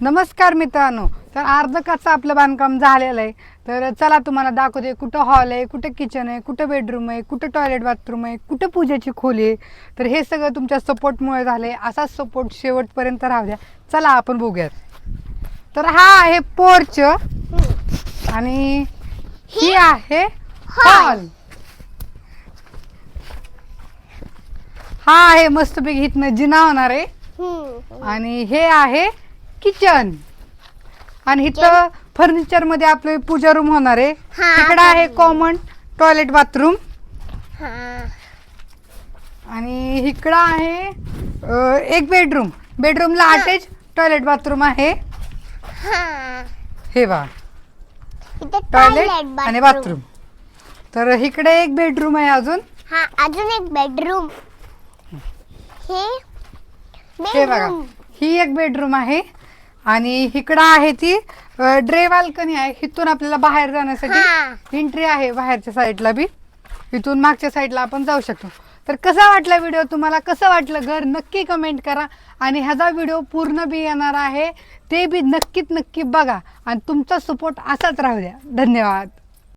नमस्कार मित्रांनो. तर अर्ध कच्चं आपलं बांधकाम झालेलं आहे. तर चला तुम्हाला दाखवते कुठं हॉल आहे कुठं किचन आहे कुठं बेडरूम आहे कुठं टॉयलेट बाथरूम आहे कुठं पूजेची खोली आहे. तर हे सगळं तुमच्या सपोर्टमुळे झाले असाच सपोर्ट शेवटपर्यंत राहू द्या. चला आपण बघूयात. तर हा आहे पोर्च आणि ही आहे हॉल हा आहे मस्तपैकी इथनं जिना होणार आहे. आणि हे आहे किचन आणि इथं फर्निचरमध्ये आपले पूजा रूम होणार आहे. हा, तिकडे आहे कॉमन टॉयलेट बाथरूम हा. आणि इकडं आहे अं, एक बेडरूम बेडरूमला अटॅच टॉयलेट बाथरूम आहे. हा. हे बा इथे टॉयलेट आणि. बाथरूम तर इकडे एक बेडरूम आहे अजून. हा अजून एक बेडरूम हे. हे बघा. bedroom. ही एक बेडरूम आहे. आणि इकडं आहे ती ड्रे बाल्कनी आहे. इथून आपल्याला बाहेर. जाण्यासाठी एंट्री आहे बाहेरच्या साईडला बी. इथून मागच्या साईडला आपण जाऊ शकतो. तर कसा वाटला व्हिडिओ तुम्हाला? कसं वाटलं? घर नक्की कमेंट करा. आणि ह्याचा व्हिडिओ पूर्ण बी येणार आहे. ते बी नक्कीच नक्की बघा. आणि तुमचा सपोर्ट असाच राहू द्या. धन्यवाद.